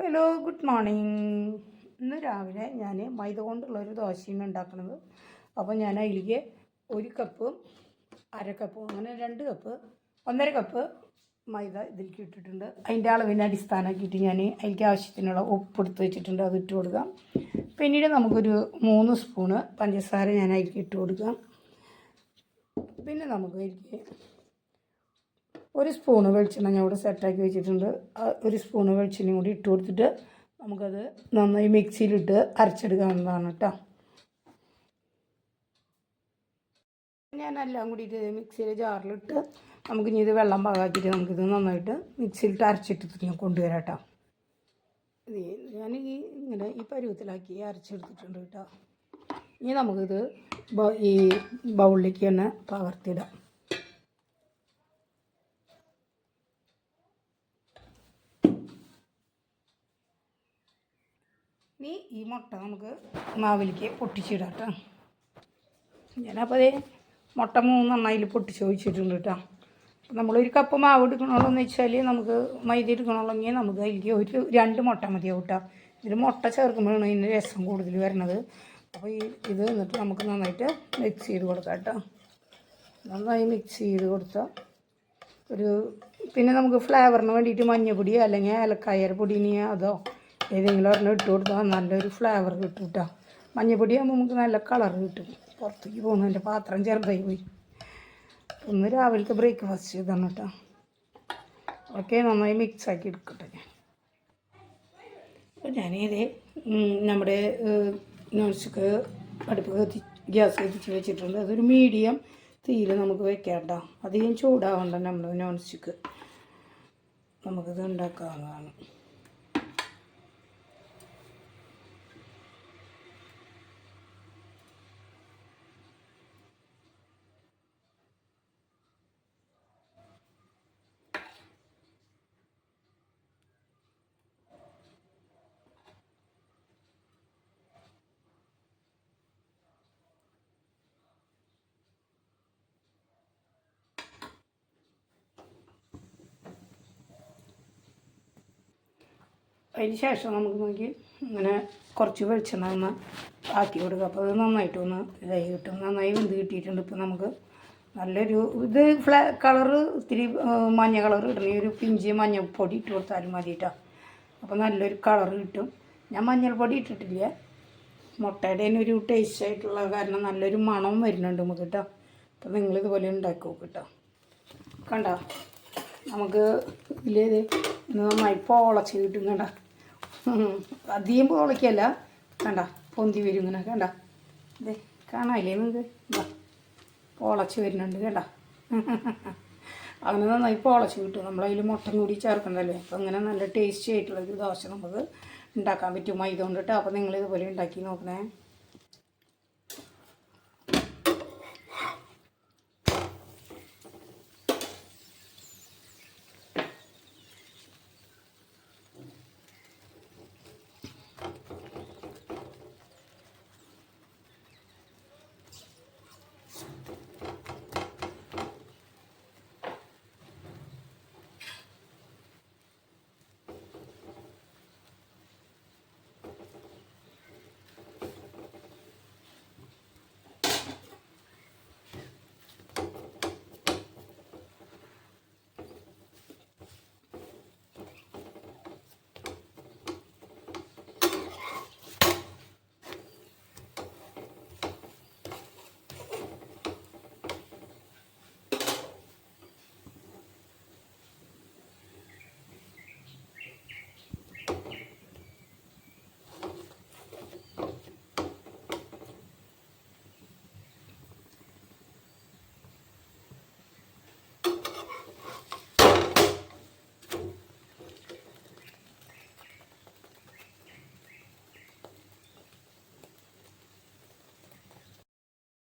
Hello good morning ഇന്ന് രാവിലെ ഞാൻ മൈദ കൊണ്ടുള്ളൊരു ദോശയാണ് ഉണ്ടാക്കുന്നത്. അപ്പോൾ ഞാൻ അതിലേക്ക് ഒരു കപ്പ് അര കപ്പ് അങ്ങനെ രണ്ട് കപ്പ് ഒന്നര കപ്പ് മൈദ ഇതിലേക്ക് ഇട്ടിട്ടുണ്ട്. അതിന്റെ അളവിനെ അടിസ്ഥാനമാക്കിയിട്ട് ഞാൻ അതിലേക്ക് ആവശ്യത്തിനുള്ള ഉപ്പ് എടുത്ത് വെച്ചിട്ടുണ്ട്. അത് ഇട്ട് കൊടുക്കാം. പിന്നീട് നമുക്കൊരു മൂന്ന് സ്പൂണ് പഞ്ചസാര ഞാൻ അതിലേക്ക് ഇട്ട് കൊടുക്കാം. പിന്നെ നമുക്ക് അതിലേക്ക് ഒരു സ്പൂണ് വെളിച്ചെണ്ണ ഞാൻ ഇവിടെ സെറ്റാക്കി വെച്ചിട്ടുണ്ട്. ഒരു സ്പൂണ് വെളിച്ചെണ്ണയും കൂടി ഇട്ട് കൊടുത്തിട്ട് നമുക്കത് നന്നായി മിക്സിയിലിട്ട് അരച്ചെടുക്കാവുന്നതാണ് കേട്ടോ ഞാൻ എല്ലാം കൂടിയിട്ട് മിക്സിയിലെ ജാറിലിട്ട് നമുക്ക് ഇനി ഇത് വെള്ളം പാകാക്കിയിട്ട് നമുക്കിത് നന്നായിട്ട് മിക്സിയിലിട്ട് അരച്ചിട്ട് ഞാൻ കൊണ്ടുവരാം കേട്ടോ ഞാൻ ഈ ഇങ്ങനെ ഈ പരുവത്തിലാക്കി അരച്ചെടുത്തിട്ടുണ്ട് കേട്ടോ ഇനി നമുക്കിത് ഈ ബൗളിലേക്ക് തന്നെ പകർത്തിയിടാം ഇനി ഈ മുട്ട നമുക്ക് മാവിലേക്ക് പൊട്ടിച്ചിടാം കേട്ടോ ഞാനപ്പോൾ അതേ മുട്ട മൂന്നെണ്ണം അതിൽ പൊട്ടിച്ച് വെച്ചിട്ടുണ്ട് കേട്ടോ. നമ്മളൊരു കപ്പ് മാവ് എടുക്കണമെന്ന് വെച്ചാൽ നമുക്ക് മൈദ എടുക്കണമെങ്കിൽ നമുക്ക് അതിലേക്ക് ഒരു രണ്ട് മുട്ട മതിയാവും കേട്ടോ. ഇതിൽ മുട്ട ചേർക്കുമ്പോഴാണ് ഇതിന് രസം കൂടുതൽ വരണത്. അപ്പോൾ ഈ ഇത് എന്നിട്ട് നമുക്ക് നന്നായിട്ട് മിക്സ് ചെയ്ത് കൊടുക്കാം കേട്ടോ. നന്നായി മിക്സ് ചെയ്ത് കൊടുത്താൽ ഒരു പിന്നെ നമുക്ക് ഫ്ലേവറിന് വേണ്ടിയിട്ട് മഞ്ഞപ്പൊടി അല്ലെങ്കിൽ ഏലക്കായ പൊടി ഇനി അതോ ഏതെങ്കിലും ഒരെണ്ണം ഇട്ട് കൊടുത്താൽ നല്ലൊരു ഫ്ലേവർ കിട്ടും കേട്ടോ മഞ്ഞപ്പൊടി ആകുമ്പോൾ നമുക്ക് നല്ല കളർ കിട്ടും. പുറത്തേക്ക് പോകുന്നു എന്റെ പാത്രം ചെറുതായി പോയി. ഒന്ന് രാവിലത്തെ ബ്രേക്ക്ഫാസ്റ്റ് ചെയ്താണ് കേട്ടോ ഓക്കെ നന്നായി മിക്സ് ആക്കി എടുക്കട്ടെ ഞാൻ. അപ്പോൾ ഞാനിത് നമ്മുടെ നോൺസ്റ്റിക്ക് അടുപ്പ് കത്തി ഗ്യാസ് കത്തിച്ച് വെച്ചിട്ടുണ്ട്. അതൊരു മീഡിയം തീയിൽ നമുക്ക് വെക്കേണ്ട അധികം ചൂടാവണ്ട നമ്മൾ നോൺസ്റ്റിക്ക് നമുക്കിത് ഉണ്ടാക്കാവുന്നതാണ്. അതിന് ശേഷം നമുക്ക് നോക്കി ഇങ്ങനെ കുറച്ച് വെളിച്ചെണ്ണ ഒന്ന് ആക്കി കൊടുക്കുക. അപ്പോൾ അത് നന്നായിട്ട് ഒന്ന് ഇതായി കിട്ടും. നന്നായി വെന്ത് കിട്ടിയിട്ടുണ്ട്. ഇപ്പോൾ നമുക്ക് നല്ലൊരു ഇത് ഫ്ലാ കളറ് ഇത്തിരി മഞ്ഞ കളർ ഇടണേ. ഒരു പിഞ്ച് മഞ്ഞൾപ്പൊടി ഇട്ട് കൊടുത്താലും മതി കേട്ടോ അപ്പോൾ നല്ലൊരു കളർ കിട്ടും. ഞാൻ മഞ്ഞൾപ്പൊടി ഇട്ടിട്ടില്ല. മുട്ടയുടെ തന്നെ ഒരു ടേസ്റ്റ് ആയിട്ടുള്ള കാരണം നല്ലൊരു മണവും വരുന്നുണ്ട് നമുക്ക് കേട്ടോ അപ്പോൾ നിങ്ങളിതുപോലെ ഉണ്ടാക്കി നോക്ക് കേട്ടോ കണ്ടോ? നമുക്ക് ഇതിൽ നന്നായി പോളച്ച് കിട്ടും കണ്ട? അധികം പോളയ്ക്കല്ല കണ്ട പൊന്തി വരും ഇങ്ങനെ കണ്ട. ഇതേ കാണാല്ലേ നിങ്ങൾക്ക് പോളച്ച് വരുന്നുണ്ട് കണ്ട. അങ്ങനെ നന്നായി പോളച്ച് കിട്ടും. നമ്മളതിൽ മുട്ടം കൂടി ചേർക്കണ്ടല്ലേ അപ്പോൾ അങ്ങനെ നല്ല ടേസ്റ്റി ആയിട്ടുള്ളൊരു ദോശ നമുക്ക് ഉണ്ടാക്കാൻ പറ്റും. മൈദ കൊണ്ടിട്ട്. അപ്പം അപ്പോൾ നിങ്ങൾ ഇതുപോലെ ഉണ്ടാക്കി നോക്കണേ.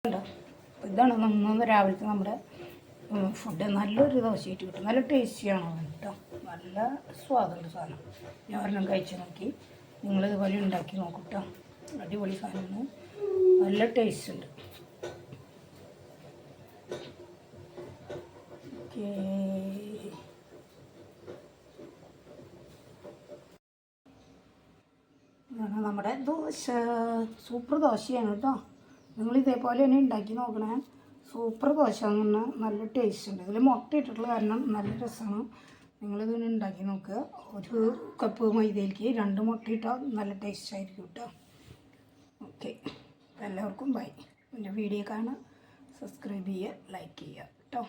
ഉണ്ടോ ഇതാണ് നമ്മൾ രാവിലത്തെ നമ്മുടെ ഫുഡ് നല്ലൊരു ദോശയായിട്ട് കിട്ടും. നല്ല ടേസ്റ്റിയാണ് കേട്ടോ. നല്ല സ്വാദുള്ള സാധനം. ഞാൻ ഒരെണ്ണം കഴിച്ചു നോക്കി. നിങ്ങൾ നിങ്ങളിതുപോലെ ഉണ്ടാക്കി നോക്കും കേട്ടോ അടിപൊളി സാധനമാണ്. നല്ല ടേസ്റ്റ് ഉണ്ട്. നമ്മുടെ ദോശ. സൂപ്പർ ദോശയാണ് കേട്ടോ. നിങ്ങൾ ഇതേപോലെ തന്നെ ഉണ്ടാക്കി നോക്കണേ. സൂപ്പർ ദോശ നല്ല ടേസ്റ്റ് ഉണ്ട്. ഇതിൽ മുട്ട ഇട്ടിട്ടുള്ള കാരണം നല്ല രസമാണ് നിങ്ങളിത് ഉണ്ടാക്കി നോക്കുക ഒരു കപ്പ് മൈദയിലേക്ക് രണ്ട് മുട്ട ഇട്ടാൽ നല്ല ടേസ്റ്റ് ആയിരിക്കും കേട്ടോ ഓക്കെ എല്ലാവർക്കും ബൈ എന്റെ വീഡിയോ കാണാൻ സബ്സ്ക്രൈബ് ചെയ്യുക. ലൈക്ക് ചെയ്യുക കേട്ടോ